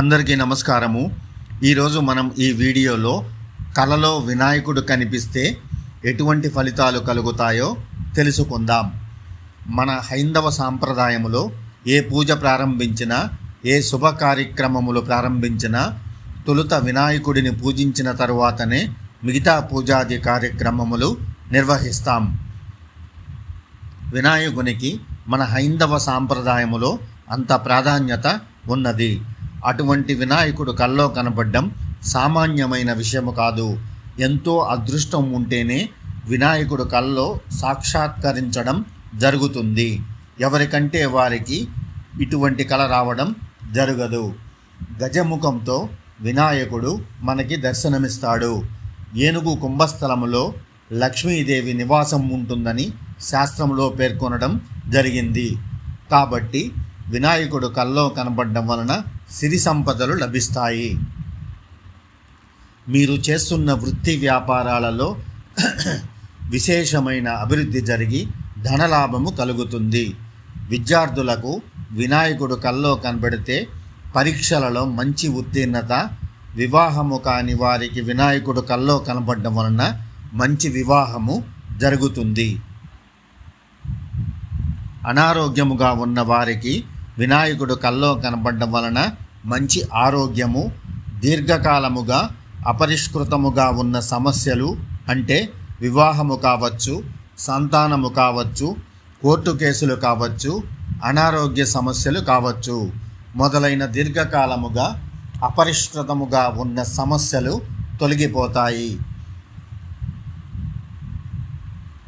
అందరికీ నమస్కారము. ఈరోజు మనం ఈ వీడియోలో కలలో వినాయకుడు కనిపిస్తే ఎటువంటి ఫలితాలు కలుగుతాయో తెలుసుకుందాం. మన హైందవ సాంప్రదాయములో ఏ పూజ ప్రారంభించినా ఏ శుభ కార్యక్రమములు ప్రారంభించినా తొలుత వినాయకుడిని పూజించిన తరువాతనే మిగతా పూజాది కార్యక్రమములు నిర్వహిస్తాం. వినాయకునికి మన హైందవ సాంప్రదాయములో అంత ప్రాధాన్యత ఉన్నది. అటువంటి వినాయకుడు కల్లో కనబడ్డం సామాన్యమైన విషయము కాదు. ఎంతో అదృష్టం ఉంటేనే వినాయకుడు కల్లో సాక్షాత్కరించడం జరుగుతుంది. ఎవరికంటే వారికి ఇటువంటి కళ రావడం జరగదు. గజముఖంతో వినాయకుడు మనకి దర్శనమిస్తాడు. ఏనుగు కుంభస్థలములో లక్ష్మీదేవి నివాసం ఉంటుందని శాస్త్రంలో పేర్కొనడం జరిగింది. కాబట్టి వినాయకుడు కల్లో కనబడడం వలన సిరి సంపదలు లభిస్తాయి. మీరు చేస్తున్న వృత్తి వ్యాపారాలలో విశేషమైన అభివృద్ధి జరిగి ధనలాభము కలుగుతుంది. విద్యార్థులకు వినాయకుడు కల్లో కనబడితే పరీక్షలలో మంచి ఉత్తీర్ణత వివాహము కాని వారికి వినాయకుడు కల్లో కనబడడం వలన మంచి వివాహము జరుగుతుంది. అనారోగ్యముగా ఉన్న వారికి వినాయకుడు కల్లో కనబడడం వలన మంచి ఆరోగ్యము దీర్ఘకాలముగా అపరిష్కృతముగా ఉన్న సమస్యలు అంటే వివాహము కావచ్చు సంతానము కావచ్చు కోర్టు కేసులు కావచ్చు అనారోగ్య సమస్యలు కావచ్చు. మొదలైన దీర్ఘకాలముగా అపరిష్కృతముగా ఉన్న సమస్యలు తొలగిపోతాయి.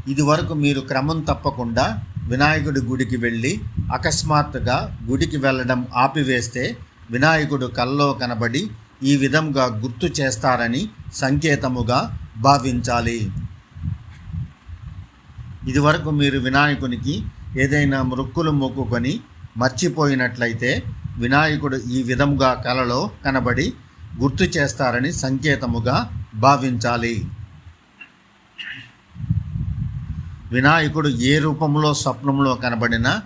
ఇదివరకు మీరు క్రమం తప్పకుండా వినాయకుడి గుడికి వెళ్ళి అకస్మాత్తుగా గుడికి వెళ్ళడం ఆపివేస్తే వినాయకుడు కల్లో కనబడి ఈ విధంగా గుర్తు చేస్తారని సంకేతముగా భావించాలి. ఇదివరకు మీరు వినాయకునికి ఏదైనా మృక్కులు మొక్కుకొని మర్చిపోయినట్లయితే వినాయకుడు ఈ విధముగా కలలో కనబడి గుర్తు చేస్తారని సంకేతముగా భావించాలి. వినాయకుడు ఏ రూపంలో స్వప్నంలో కనబడినా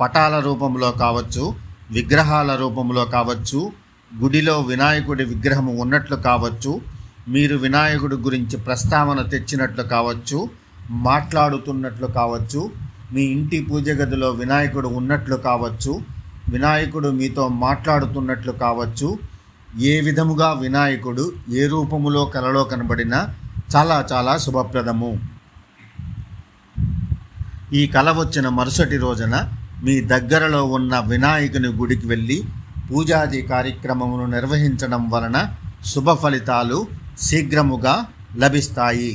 పటాల రూపంలో కావచ్చు విగ్రహాల రూపంలో కావచ్చు గుడిలో వినాయకుడి విగ్రహము ఉన్నట్లు కావచ్చు మీరు వినాయకుడి గురించి ప్రస్తావన తెచ్చినట్లు కావచ్చు మాట్లాడుతున్నట్లు కావచ్చు మీ ఇంటి పూజ గదిలో వినాయకుడు ఉన్నట్లు కావచ్చు వినాయకుడు మీతో మాట్లాడుతున్నట్లు కావచ్చు ఏ విధముగా వినాయకుడు ఏ రూపములో కలలో కనబడినా చాలా చాలా శుభప్రదము. ఈ కల వచ్చిన మరుసటి రోజున మీ దగ్గరలో ఉన్న వినాయకుని గుడికి వెళ్ళి పూజాది కార్యక్రమమును నిర్వహించడం వలన శుభ ఫలితాలు శీఘ్రముగా లభిస్తాయి.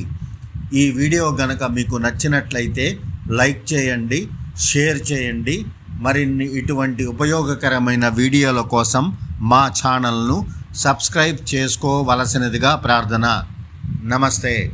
ఈ వీడియో గనక మీకు నచ్చినట్లయితే లైక్ చేయండి షేర్ చేయండి. మరిన్ని ఇటువంటి ఉపయోగకరమైన వీడియోల కోసం మా ఛానల్ను సబ్స్క్రైబ్ చేసుకోవలసినదిగా ప్రార్థన. నమస్తే.